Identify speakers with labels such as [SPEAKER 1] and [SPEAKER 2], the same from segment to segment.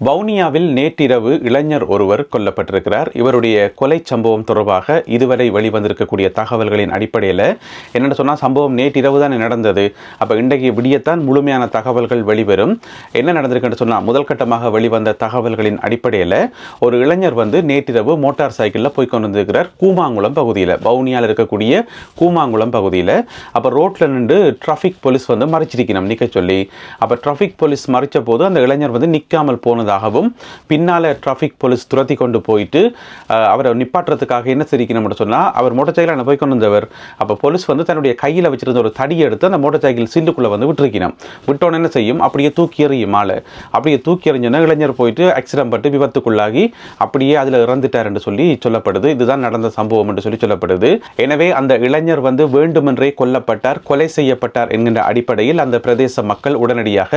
[SPEAKER 1] வவுனியாவில் நேற்றிரவு இளைஞர் ஒருவர் கொல்லப்பட்டிருக்கிறார். இவருடைய கொலை சம்பவம் தொடர்பாக இதுவரை வெளிவந்திருக்கக்கூடிய தகவல்களின் அடிப்படையில் என்னென்னு சொன்னால் சம்பவம் நேற்றிரவு தான் நடந்தது. அப்போ இன்றைக்கு விடியத்தான் முழுமையான தகவல்கள் வெளிவரும். என்ன நடந்திருக்குன்னு சொன்னால் முதல் கட்டமாக வெளிவந்த தகவல்களின் அடிப்படையில் ஒரு இளைஞர் வந்து நேற்றிரவு மோட்டார் சைக்கிளில் போய் கொண்டு வந்திருக்கிறார் கூமாங்குளம் பகுதியில் வவுனியாவில் இருக்கக்கூடிய கூமாங்குளம் பகுதியில். அப்போ ரோட்டில் நின்று டிராஃபிக் போலீஸ் வந்து மறைச்சிருக்கணும் நிற்க சொல்லி. அப்போ டிராஃபிக் போலீஸ் மறைச்ச போது அந்த இளைஞர் வந்து நிற்காமல் போனதாகவும் பின்னால் டிராஃபிக் போலீஸ் துரத்தி கொண்டு போயிட்டு அவரை நிப்பாட்டுறதுக்காக என்ன சிரிக்கணும்னு சொன்னால் அவர் மோட்டார் சைக்கிள் போய் கொண்டு வந்தவர்? அப்போ போலீஸ் வந்து தன்னுடைய கையில் வச்சிருந்த ஒரு தடியை எடுத்து அந்த மோட்டார் சைக்கிள் சில்லுக்குள்ளே வந்து விட்டுருக்கணும். விட்டோன்னு என்ன செய்யும்? அப்படியே தூக்கி எறியும் ஆளை. அப்படியே தூக்கி எறிஞ்சோன்னா இளைஞர் போயிட்டு ஆக்சிடென்ட் பட்டு விபத்துக்குள்ளாகி அப்படியே அதில் இறந்துட்டார் என்று சொல்லி சொல்லப்படுது. இதுதான் நடந்த சம்பவம் என்று சொல்லி சொல்லப்படுது. எனவே அந்த இளைஞர் வந்து வேண்டுமென்றே கொல்லப்பட்டார் கொலை செய்யப்பட்டார் என்கின்ற அடிப்படையில் அந்த பிரதேச மக்கள் உடனடியாக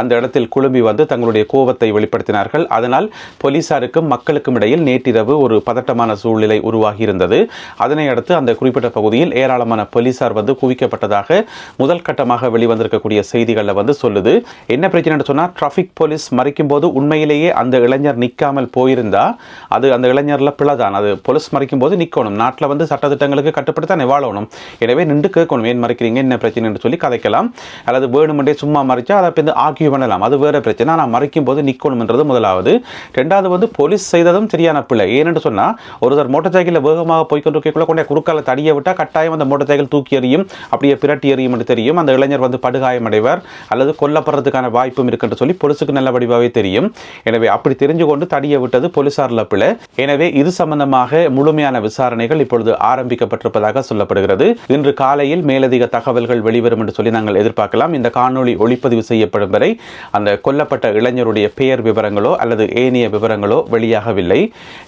[SPEAKER 1] அந்த இடத்தில் குழும்பி வந்து தங்களுடைய கோபத்தை ஏற்படுத்தினார்கள் அதனால் போலீசாருக்கும் மக்களுக்கும் இடையில் நேற்றிரவு ஒரு பதட்டமான சூழ்நிலை உருவாகி இருந்தது அதனை அடுத்து அந்த குறிப்பிட்ட பகுதியில் ஏராளமான போலீசார் வந்து குவிக்கப்பட்டதாக முதல் கட்டமாக வெளிவந்திருக்கக்கூடிய செய்திகளில் வந்து சொல்லுது. என்ன பிரச்சனைன்னு சொன்னால் டிராஃபிக் போலீஸ் மறைக்கும் போது உண்மையிலேயே அந்த இளைஞர் நிற்காமல் போயிருந்தா அது அந்த இளைஞரில் பிழைதான். அது போலீஸ் மறைக்கும் போது நிற்கணும் நாட்டில் வந்து சட்டத்திட்டங்களுக்கு கட்டுப்பட்டு வாழணும். எனவே நின்று கேட்கணும். ஏன் மறைக்கிறீங்க? என்ன பிரச்சனைன்னு சொல்லி கதைக்கலாம். அல்லது வேணுமென்றே சும்மா மறைச்சா அதை வந்து ஆக்கியூ பண்ணலாம். அது வேறு பிரச்சனை. ஆனால் மறைக்கும் போது நிற்கணும் நிற்கணும்ன்றது முதலாவது. ரெண்டாவது வந்து போலீஸ் செய்ததும் சரியான பிள்ளை ஏனென்று சொன்னால் ஒருத்தர் மோட்டார் சைக்கிளில் வேகமாக போய்கொண்டிருக்கக்குள்ள கொண்டே குறுக்கால தடியை விட்டால் கட்டாயம் அந்த மோட்டார் சைக்கிள் தூக்கி எறியும் அப்படியே பிரட்டி எறியும் என்று தெரியும். அந்த இளைஞர் வந்து படுகாயம் அடைவார் அல்லது கொல்லப்படுறதுக்கான வாய்ப்பும் இருக்குன்னு சொல்லி போலீஸுக்கு நல்ல வடிவாகவே தெரியும். எனவே அப்படி தெரிஞ்சு கொண்டு தடியை விட்டது போலீசாரில் பிள்ளை எனவே இது சம்பந்தமாக முழுமையான விசாரணைகள் இப்பொழுது ஆரம்பிக்கப்பட்டிருப்பதாக சொல்லப்படுகிறது. இன்று காலையில் மேலதிக தகவல்கள் வெளிவரும் என்று சொல்லி நாங்கள் எதிர்பார்க்கலாம். இந்த காணொளி ஒளிப்பதிவு செய்யப்படும் வரை அந்த கொல்லப்பட்ட இளைஞருடைய பெயர் விவரங்களோ அல்லது ஏனைய விவரங்களோ வெளியாகவில்லை.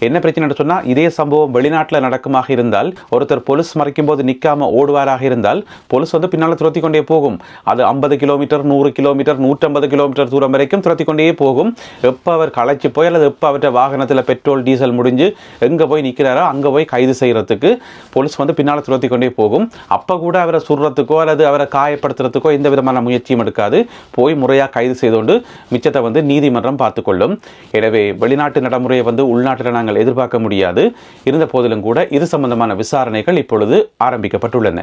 [SPEAKER 1] என்ன பிரச்சனை சொன்னால் இதே சம்பவம் வெளிநாட்டில் நடக்குமாக இருந்தால் ஒருத்தர் போலீஸ் மறைக்கும் போது நிற்காம ஓடுவாராக இருந்தால் போலீஸ் வந்து பின்னால் துரத்தி கொண்டே போகும். அது ஐம்பது கிலோமீட்டர் நூறு கிலோமீட்டர் நூற்றம்பது கிலோமீட்டர் தூரம் வரைக்கும் துரத்தி கொண்டே போகும். எப்போ அவர் களைச்சி போய் அல்லது எப்போ அவற்றை வாகனத்தில் பெட்ரோல் டீசல் முடிஞ்சு எங்கே போய் நிற்கிறாரோ அங்கே போய் கைது செய்கிறதுக்கு போலீஸ் வந்து பின்னால் துரத்தி கொண்டே போகும். அப்போ கூட அவரை சுடுறதுக்கோ அல்லது அவரை காயப்படுத்துறதுக்கோ எந்த விதமான முயற்சியும் எடுக்காது. போய் முறையாக கைது செய்தோண்டு மிச்சத்தை வந்து நீதிமன்றம் பார்த்துக்கொள்ளும் எனவே வெளிநாட்டு நடைமுறையை வந்து உள்நாட்டில் நாங்கள் எதிர்பார்க்க முடியாது. இருந்த போதிலும் கூட இது சம்பந்தமான விசாரணைகள் இப்பொழுது ஆரம்பிக்கப்பட்டுள்ளன.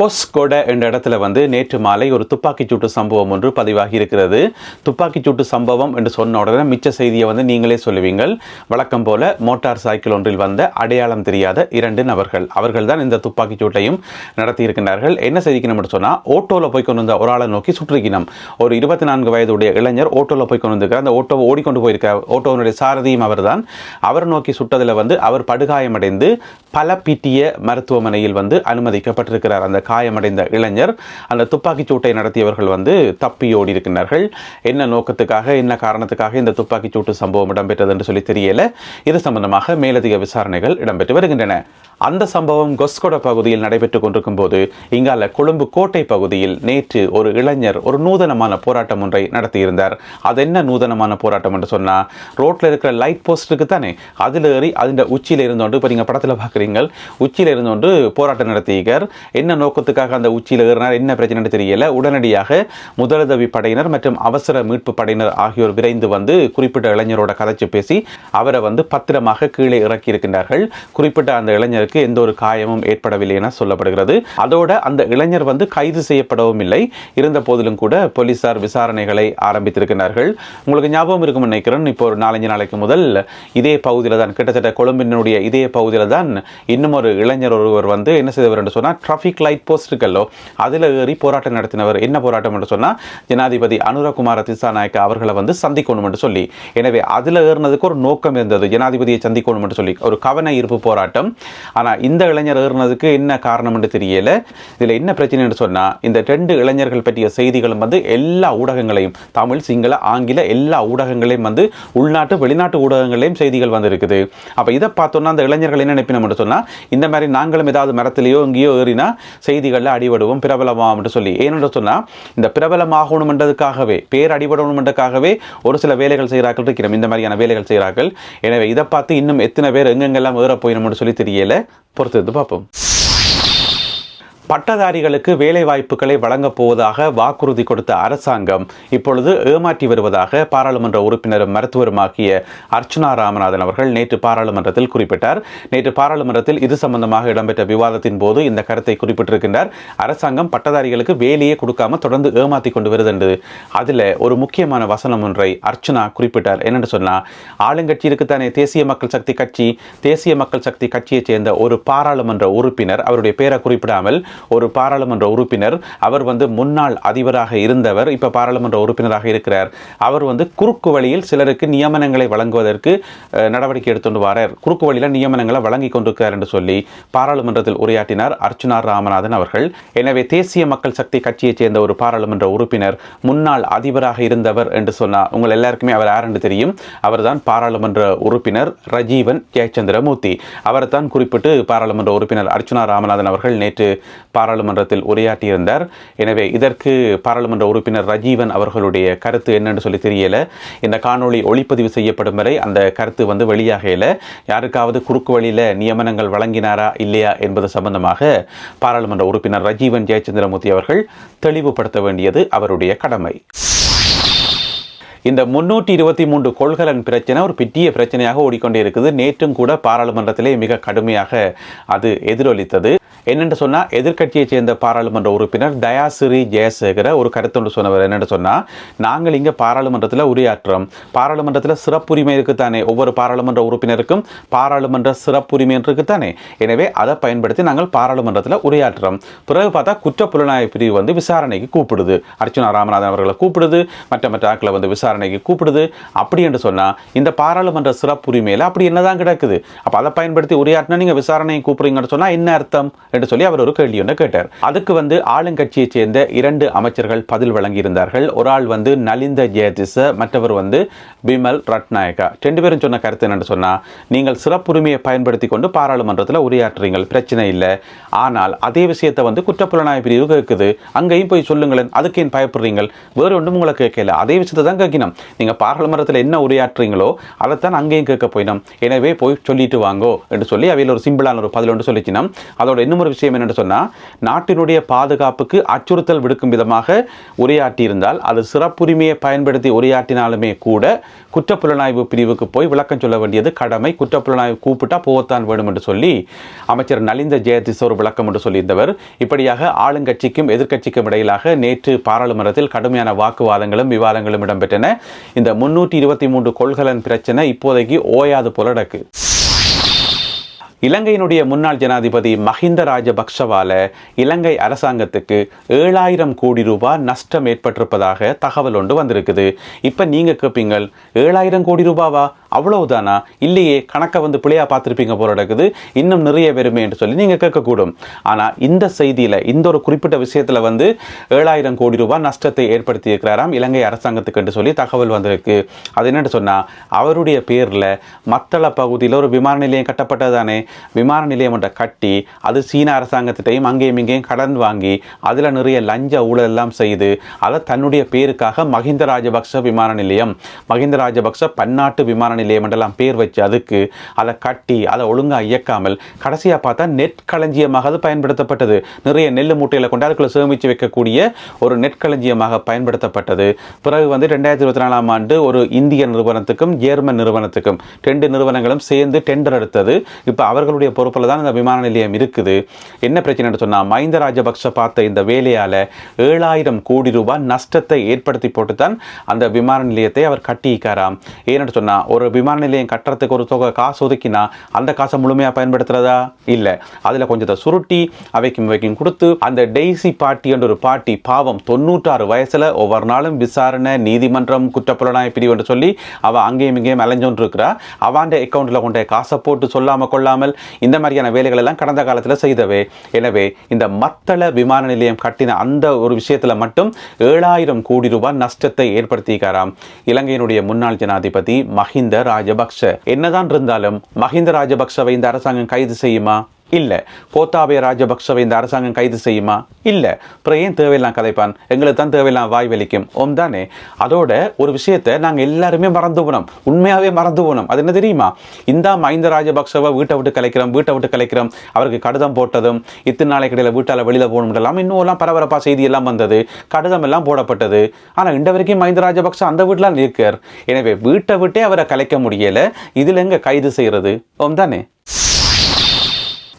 [SPEAKER 1] கொஸ்கொட என்ற இடத்துல வந்து நேற்று மாலை ஒரு துப்பாக்கிச் சூட்டு சம்பவம் ஒன்று பதிவாகி இருக்கிறது துப்பாக்கிச் சூட்டு சம்பவம் என்று சொன்ன உடனே மிச்ச செய்தியை வந்து நீங்களே சொல்லுவீங்கள். வழக்கம் போல மோட்டார் சைக்கிள் ஒன்றில் வந்த அடையாளம் தெரியாத இரண்டு நபர்கள். அவர்கள் தான் இந்த துப்பாக்கிச் சூட்டையும் நடத்தி இருக்கின்றார்கள் என்ன செய்திக்கணும் சொன்னால் ஓட்டோவில் போய் கொண்டு வந்த ஒரு ஆளை நோக்கி சுற்றிக்கணும் ஒரு இருபத்தி நான்கு வயதுடைய இளைஞர் ஓட்டோவில் போய் கொண்டு வந்திருக்கார் அந்த ஓட்டோவை ஓடிக்கொண்டு போயிருக்கார் ஓட்டோவனுடைய சாரதியும் அவர்தான். அவர் நோக்கி சுட்டதில் வந்து அவர் படுகாயமடைந்து பல பிட்டிய மருத்துவமனையில் வந்து அனுமதிக்கப்பட்டிருக்கிறார். அந்த காயமடைந்த இளைஞர். அந்த துப்பாக்கிச் சூட்டை நடத்தியவர்கள் வந்து தப்பி ஓடி இருக்கின்றார்கள். என்ன நோக்கத்துக்காக என்ன காரணத்துக்காக இந்த துப்பாக்கிச் சூட்டு சம்பவம் இடம்பெற்றது என்று சொல்லி தெரியல. இது சம்பந்தமாக மேலதிக விசாரணைகள் இடம்பெற்று வருகின்றன. அந்த சம்பவம் கொஸ்கொட பகுதியில் நடைபெற்றுக் கொண்டிருக்கும் போது இங்கால கொழும்பு கோட்டை பகுதியில் நேற்று ஒரு இளைஞர் ஒரு நூதனமான போராட்டம் ஒன்றை நடத்தியிருந்தார். அது என்ன நூதனமான போராட்டம் என்று சொன்னால் ரோட்டில் இருக்கிற லைட் போஸ்டருக்கு தானே அதில் ஏறி அதில் உச்சியில் இருந்தோண்டு இப்போ நீங்கள் படத்தில் பார்க்குறீங்க உச்சியில் இருந்தோண்டு போராட்டம் நடத்தியிருக்கார். என்ன நோக்கம் நோக்கத்துக்காக அந்த உச்சியில் ஏறினார். என்ன பிரச்சனைன்னு தெரியல. உடனடியாக முதலுதவி படையினர் மற்றும் அவசர மீட்பு படையினர் ஆகியோர் விரைந்து வந்து குறிப்பிட்ட இளைஞரோட கதைச்சு பேசி அவரை வந்து பத்திரமாக கீழே இறக்கி இருக்கின்றார்கள் குறிப்பிட்ட அந்த இளைஞருக்கு எந்த ஒரு காயமும் ஏற்படவில்லை என சொல்லப்படுகிறது. அதோட அந்த இளைஞர் வந்து கைது செய்யப்படவும் இல்லை. இருந்த போதிலும் கூட போலீசார் விசாரணைகளை ஆரம்பித்திருக்கிறார்கள் உங்களுக்கு ஞாபகம் இருக்கும் நினைக்கிறேன். இப்போ ஒரு நாலஞ்சு நாளைக்கு முதல் இதே பகுதியில் தான் கிட்டத்தட்ட கொழும்பினுடைய இதே பகுதியில் தான் இன்னும் ஒரு இளைஞர் ஒருவர் வந்து என்ன செய்தவர் என்று சொன்னால் டிராஃபிக் லைட் போஸ்ட் போஸ்ட்டுகளோ அதில் ஏறி போராட்டம் நடத்தினவர் என்ன போராட்டம் என்று சொன்னால் ஜனாதிபதி அனுரகுமார திசாநாயக்க அவர்களை வந்து சந்திக்கணும் என்று சொல்லி. எனவே அதில் ஏறினதுக்கு ஒரு நோக்கம் இருந்தது ஜனாதிபதியை சந்திக்கணும் என்று சொல்லி. ஒரு கவன ஈர்ப்பு போராட்டம். ஆனால் இந்த இளைஞர் ஏறினதுக்கு என்ன காரணம் என்று தெரியல. இதில் என்ன பிரச்சனை என்று சொன்னால் இந்த ரெண்டு இளைஞர்கள் பற்றிய செய்திகளும் வந்து எல்லா ஊடகங்களையும் தமிழ் சிங்கள ஆங்கில எல்லா ஊடகங்களையும் வந்து உள்நாட்டு வெளிநாட்டு ஊடகங்களையும் செய்திகள் வந்திருக்குது. அப்போ இதை பார்த்தோன்னா அந்த இளைஞர்கள் என்ன நினைப்பினோம் என்று சொன்னால் இந்த மாதிரி நாங்களும் ஏதாவது மரத்திலேயோ எங்கேயோ ஏறினா செய்திகளில் அடிபடுவோம் பிரபலமாகும் என்று சொல்லி. ஏனென்று சொன்னால் இந்த பிரபலமாகணுமென்றதுக்காகவே பேர் அடிபடணுமென்றதுக்காகவே ஒரு சில வேலைகள் செய்கிறார்கள் இருக்கிறோம். இந்த மாதிரியான வேலைகள் செய்கிறார்கள். எனவே இதை பார்த்து இன்னும் எத்தனை பேர் எங்கெங்கெல்லாம் ஏற போயிடணும்னு சொல்லி தெரியலை. பொறுத்து பார்ப்போம். பட்டதாரிகளுக்கு வேலை வாய்ப்புகளை வழங்கப் போவதாக வாக்குறுதி கொடுத்த அரசாங்கம் இப்பொழுது ஏமாற்றி வருவதாக பாராளுமன்ற உறுப்பினரும் மருத்துவருமாகிய அர்ச்சுனா ராமநாதன் அவர்கள் நேற்று பாராளுமன்றத்தில் குறிப்பிட்டார். நேற்று பாராளுமன்றத்தில் இது சம்பந்தமாக இடம்பெற்ற விவாதத்தின் போது இந்த கருத்தை குறிப்பிட்டிருக்கின்றார். அரசாங்கம் பட்டதாரிகளுக்கு வேலையே கொடுக்காம தொடர்ந்து ஏமாற்றி கொண்டு வருது என்று அதில் ஒரு முக்கியமான வசனம் ஒன்றை அர்ச்சனா குறிப்பிட்டார். என்னென்னு சொன்னால் ஆளுங்கட்சி இருக்குத்தானே தேசிய மக்கள் சக்தி கட்சி தேசிய மக்கள் சக்தி கட்சியைச் சேர்ந்த ஒரு பாராளுமன்ற உறுப்பினர் அவருடைய பேரை குறிப்பிடாமல் ஒரு பாராளுமன்ற உறுப்பினர். அவர் வந்து முன்னாள் அதிபராக இருந்தவர். இப்போ பாராளுமன்ற உறுப்பினராக இருக்கிறார். அவர் வந்து குறுக்கு வழியில் சிலருக்கு நியமனங்களை வழங்குவதற்கு நடவடிக்கை எடுத்துட்டு வரார். குறுக்கு வழியில் நியமனங்களை வழங்கி கொண்டிருக்கிறார் என்று சொல்லி பாராளுமன்றத்தில் உரையாற்றினார் அர்ச்சுனா ராமநாதன் அவர்கள். எனவே தேசிய மக்கள் சக்தி கட்சியைச் சேர்ந்த ஒரு பாராளுமன்ற உறுப்பினர் முன்னாள் அதிபராக இருந்தவர் என்று சொன்னார் உங்கள் எல்லாருக்குமே அவர் யார் என்று தெரியும். அவர்தான் பாராளுமன்ற உறுப்பினர் ரஜீவன் ஜெயச்சந்திரமூர்த்தி. அவரை தான் குறிப்பிட்டு பாராளுமன்ற உறுப்பினர் அர்ச்சுனா ராமநாதன் அவர்கள் நேற்று பாராளுமன்றத்தில் உரையாற்றியிருந்தார். எனவே இதற்கு பாராளுமன்ற உறுப்பினர் ரஜீவன் அவர்களுடைய கருத்து என்னன்னு சொல்லி தெரியல. இந்த காணொளி ஒளிப்பதிவு செய்யப்படும் வரை அந்த கருத்து வந்து வெளியாகல யாருக்காவது குறுக்கு வழியில் நியமனங்கள் வழங்கினாரா இல்லையா என்பது சம்பந்தமாக பாராளுமன்ற உறுப்பினர் ரஜீவன் ஜெயச்சந்திரமூர்த்தி அவர்கள் தெளிவுபடுத்த வேண்டியது அவருடைய கடமை. இந்த முன்னூற்றி இருபத்தி மூன்று கொள்கலன் பிரச்சனை ஒரு பெரிய பிரச்சனையாக ஓடிக்கொண்டே இருக்குது. நேற்றும் கூட பாராளுமன்றத்திலே மிக கடுமையாக அது எதிரொலித்தது. என்னென்று சொன்னால் எதிர்கட்சியைச் சேர்ந்த பாராளுமன்ற உறுப்பினர் தயாசிரி ஜெயசேகர ஒரு கருத்தொன்று சொன்னவர். என்னென்னு சொன்னால் நாங்கள் இங்கே பாராளுமன்றத்தில் உரையாற்றுறோம் பாராளுமன்றத்தில் சிறப்புரிமை இருக்குத்தானே ஒவ்வொரு பாராளுமன்ற உறுப்பினருக்கும் பாராளுமன்ற சிறப்புரிமை இருக்குத்தானே எனவே அதை பயன்படுத்தி நாங்கள் பாராளுமன்றத்தில் உரையாற்றுறோம் பிறகு பார்த்தா குற்ற புலனாய்வு பிரிவு வந்து விசாரணைக்கு கூப்பிடுது. அர்ச்சுனா ராமநாதன் அவர்களை கூப்பிடுது. மற்ற மற்ற ஆட்களை வந்து விசாரணைக்கு கூப்பிடுது. அப்படி என்று சொன்னால் இந்த பாராளுமன்ற சிறப்புரிமையில் அப்படி என்னதான் கிடக்குது? அப்போ அதை பயன்படுத்தி உரையாற்றினா நீங்கள் விசாரணையை கூப்பிடுங்கன்னு சொன்னால் என்ன அர்த்தம் என்று சொல்லி அவர் ஒரு கேள்வி ஒன்று கேட்டார். அதுக்கு வந்து ஆளுங்கட்சியைச் சேர்ந்த இரண்டு அமைச்சர்கள் பதில் வழங்கியிருந்தார்கள். ஒரு ஆள் வந்து நலிந்த ஜெயதிச மற்றவர் வந்து பிமல் ரட்நாயக்கா. ரெண்டு பேரும் சொன்ன கருத்து என்னென்னு சொன்னால் நீங்கள் சிறப்புரிமையை பயன்படுத்தி கொண்டு பாராளுமன்றத்தில் உரையாற்றுறீங்கள் பிரச்சனை இல்லை. ஆனால் அதே விஷயத்தை வந்து குற்றப்புலனாய்வு பிரிவு கேட்குது அங்கேயும் போய் சொல்லுங்களேன் அதுக்கு ஏன் பயப்படுறீங்கள். வேறு ஒன்றும் உங்களை கேட்கல. அதே விஷயத்தை தான் கேட்கணும் நீங்கள் பாராளுமன்றத்தில் என்ன உரையாற்றுறீங்களோ அதைத்தான் அங்கேயும் கேட்க போயினோம். எனவே போய் சொல்லிட்டு வாங்கோ என்று சொல்லி அவையில் ஒரு சிம்பிளான ஒரு பதில் ஒன்று சொல்லிச்சினோம். அதோட இன்னும் ஒரு விஷயம் என்னென்னு சொன்னால் நாட்டினுடைய பாதுகாப்புக்கு அச்சுறுத்தல் விடுக்கும் விதமாக உரையாற்றியிருந்தால் அது சிறப்புரிமையை பயன்படுத்தி உரையாற்றினாலுமே கூட குற்றப்புலனாய்வு பிரிவுக்கு போய் விளக்கம் சொல்ல வேண்டியது கடமை. குற்றப்புலனாய்வு கூப்பிட்டா போகத்தான் வேணும் என்று சொல்லி அமைச்சர் நலிந்த ஜெயதிஸ் ஒரு விளக்கம் என்று சொல்லியிருந்தவர். இப்படியாக ஆளுங்கட்சிக்கும் எதிர்க்கட்சிக்கும் இடையிலாக நேற்று பாராளுமன்றத்தில் கடுமையான வாக்குவாதங்களும் விவாதங்களும் இடம்பெற்றன. இந்த முன்னூற்றி இருபத்தி மூன்று கொள்கலன் பிரச்சனை இப்போதைக்கு ஓயாது போல நடக்கு. இலங்கையினுடைய முன்னாள் ஜனாதிபதி மஹிந்த ராஜபக்ஷவால இலங்கை அரசாங்கத்துக்கு ஏழாயிரம் கோடி ரூபாய் நஷ்டம் ஏற்பட்டிருப்பதாக தகவல் ஒன்று வந்திருக்குது. இப்போ நீங்கள் கேட்பீங்கள் ஏழாயிரம் கோடி ரூபாவா? அவ்வளவுதானா? இல்லையே கணக்கை வந்து பிள்ளையா பார்த்துருப்பீங்க போல நடக்குது. இன்னும் நிறைய வருமே என்று சொல்லி நீங்கள் கேட்கக்கூடும். ஆனால் இந்த செய்தியில் இந்த ஒரு குறிப்பிட்ட விஷயத்தில் வந்து ஏழாயிரம் கோடி ரூபாய் நஷ்டத்தை ஏற்படுத்தி இருக்கிறாராம் இலங்கை அரசாங்கத்துக்கு என்று சொல்லி தகவல் வந்திருக்கு. அது என்னென்னு சொன்னால் அவருடைய பேரில் மத்தள பகுதியில் ஒரு விமான நிலையம் கட்டப்பட்டதானே விமான நிலையம் ஒன்றை கட்டி அது சீன அரசாங்கத்திட்டையும் அங்கேயும் இங்கேயும் கடன் வாங்கி அதில் நிறைய லஞ்ச ஊழல் எல்லாம் செய்து அதை தன்னுடைய பேருக்காக மஹிந்த ராஜபக்ச விமான நிலையம் மஹிந்த ராஜபக்ச பன்னாட்டு விமான நிலையம் என்றெல்லாம் பேர் வச்சு அதுக்கு அதை கட்டி அதை ஒழுங்காக இயக்காமல் கடைசியாக பார்த்தா நெற்களஞ்சியமாக அது பயன்படுத்தப்பட்டது. நிறைய நெல் மூட்டையில் கொண்டு அதுக்குள்ள சேமித்து வைக்கக்கூடிய ஒரு நெற்களஞ்சியமாக பயன்படுத்தப்பட்டது. பிறகு வந்து ரெண்டாயிரத்தி இருபத்தி நாலாம் ஆண்டு ஒரு இந்திய நிறுவனத்துக்கும் ஜேர்மன் நிறுவனத்துக்கும் ரெண்டு நிறுவனங்களும் சேர்ந்து டெண்டர் எடுத்தது. இப்போ அவர்களுடைய பொறுப்பில் தான் இந்த விமான நிலையம் இருக்குது. என்ன பிரச்சனைன்னு சொன்னால் மஹிந்த ராஜபக்ஷ பார்த்த இந்த வேலையால் ஏழாயிரம் கோடி ரூபாய் நஷ்டத்தை ஏற்படுத்தி போட்டு தான் அந்த விமான நிலையத்தை அவர் கட்டியிருக்காராம். ஏன்னு சொன்னால் ஒரு விமான நிலையம் கட்டுறதுக்கு ஒரு தொகை காசு ஒதுக்கினா அந்த காசை முழுமையாக பயன்படுத்துறதா? இல்லை. அதில் கொஞ்சத்தை சுருட்டி அவைக்கும் இவைக்கும் கொடுத்து அந்த டெய்ஸி பாட்டி என்ற ஒரு பாட்டி பாவம் தொண்ணூற்றாறு வயசில் ஒவ்வொரு நாளும் விசாரணை நீதிமன்றம் குற்றப்புலனாய் பிரிவு என்று சொல்லி அவள் அங்கேயும் இங்கேயும் அலைஞ்சோன்று இருக்கிறா அவாண்ட அக்கௌண்ட்டில் கொண்ட காசை போட்டு சொல்லாமல் கொள்ளாமல் இந்த மாதிரியான வேலைகள் எல்லாம் கடந்த காலத்தில் செய்தவே. எனவே இந்த மத்தள விமான நிலையம் கட்டின அந்த ஒரு விஷயத்தில் மட்டும் ஏழாயிரம் கோடி ரூபாய் நஷ்டத்தை ஏற்படுத்தியிருக்காராம். இலங்கையினுடைய முன்னாள் ஜனாதிபதி மஹிந்த ராஜபக்ஷ. என்னதான் இருந்தாலும் மஹிந்த ராஜபக்ஷவை இந்த அரசாங்கம் கைது செய்யுமா? இல்லை. கோத்தாபய ராஜபக்சவை இந்த அரசாங்கம் கைது செய்யுமா? இல்லை. அப்புறம் ஏன் தேவையில்லாம் கதைப்பான் எங்களுக்கு தான் தேவையில்லாம் வாய் வலிக்கும் ஓம் தானே? அதோட ஒரு விஷயத்தை நாங்கள் எல்லாருமே மறந்து போனோம். உண்மையாகவே மறந்து போனோம். அது என்ன தெரியுமா? இந்த மஹிந்த ராஜபக்சவை வீட்டை விட்டு கலைக்கிறோம் வீட்டை விட்டு கலைக்கிறோம். அவருக்கு கடிதம் போட்டதும் இத்தனை நாளைக்கு இடையில வீட்டால் வெளியில் போகணும் எல்லாம் இன்னும் பரபரப்பாக செய்தி எல்லாம் வந்தது. கடிதம் எல்லாம் போடப்பட்டது. ஆனால் இந்த வரைக்கும் மஹிந்த ராஜபக்ச அந்த வீட்டிலாம் இருக்கார் எனவே வீட்டை விட்டே அவரை கலைக்க முடியலை. இதில் எங்கே கைது செய்கிறது ஓம் தானே?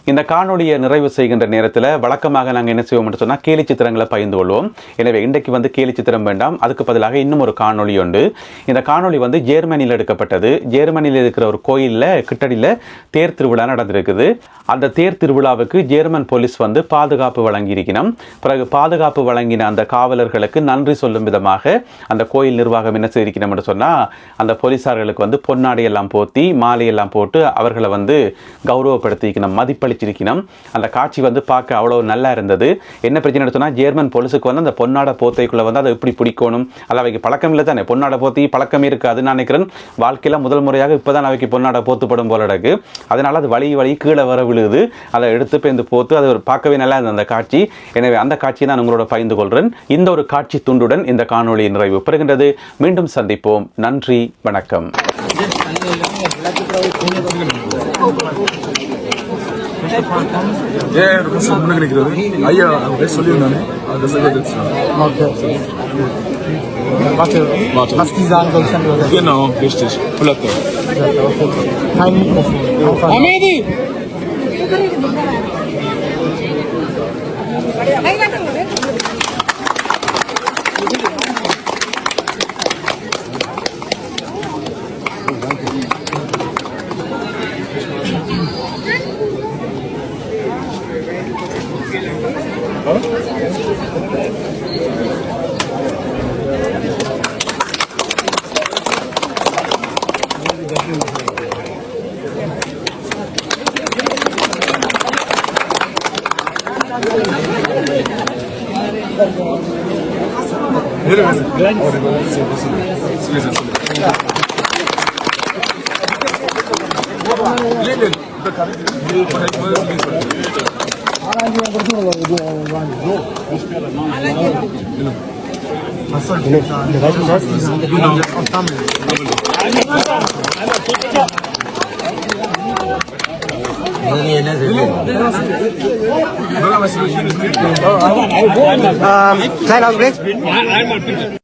[SPEAKER 1] இந்த காணொலியை நிறைவு செய்கின்ற நேரத்தில் வழக்கமாக நாங்கள் என்ன செய்வோம் சொன்னால் கேலி சித்திரங்களை பகிர்ந்து கொள்வோம். எனவே இன்றைக்கு வந்து கேலி சித்திரம் வேண்டாம். அதுக்கு பதிலாக இன்னும் ஒரு காணொளி உண்டு. இந்த காணொளி வந்து ஜெர்மனியில் எடுக்கப்பட்டது. ஜெர்மனியில் இருக்கிற ஒரு கோயிலில் கிட்டடியில் தேர் திருவிழா நடந்திருக்குது. அந்த தேர் திருவிழாவுக்கு ஜெர்மன் போலீஸ் வந்து பாதுகாப்பு வழங்கியிருக்கணும். பிறகு பாதுகாப்பு வழங்கின அந்த காவலர்களுக்கு நன்றி சொல்லும் விதமாக அந்த கோயில் நிர்வாகம் என்ன செய்திருக்கணும் சொன்னால் அந்த போலீஸார்களுக்கு வந்து பொன்னாடை எல்லாம் போத்தி மாலையெல்லாம் போட்டு அவர்களை வந்து கௌரவப்படுத்திக்கணும் மதிப்பளி மதிப்பளிச்சிருக்கணும் அந்த காட்சி வந்து பார்க்க அவ்வளோ நல்லா இருந்தது. என்ன பிரச்சனை எடுத்தோம்னா ஜெர்மன் போலீஸுக்கு வந்து அந்த பொன்னாடை போத்தைக்குள்ளே வந்து அதை எப்படி பிடிக்கணும்? அது அவைக்கு பழக்கம் இல்லை தானே? பொன்னாடை போத்தி பழக்கம் இருக்குது அது நான் நினைக்கிறேன். வாழ்க்கையில் முதல் முறையாக இப்போ தான் அவைக்கு பொன்னாடை போத்துப்படும் போல இருக்கு அதனால் அது வழி வழி கீழே வர விழுது. அதை எடுத்து பேந்து போத்து அது ஒரு பார்க்கவே நல்லா இருந்தது அந்த காட்சி. எனவே அந்த காட்சியை நான் உங்களோட பகிர்ந்து கொள்கிறேன் இந்த ஒரு காட்சி துண்டுடன் இந்த காணொளி நிறைவு பெறுகின்றது. மீண்டும் சந்திப்போம். நன்றி வணக்கம்.
[SPEAKER 2] ஏன் முன்னுக்கு நிற்கிறது ஐயா அவங்க சொல்லியிருந்தானே அதை சொல்லி
[SPEAKER 3] Warte,
[SPEAKER 2] Warte.
[SPEAKER 3] was die sagen, soll ich dann übersetzen.
[SPEAKER 2] Genau, richtig. Platte.
[SPEAKER 3] Kein Mikrofon. Einfach. Hasan, ne kaç mı?
[SPEAKER 2] Tam.
[SPEAKER 3] Ama काय नाव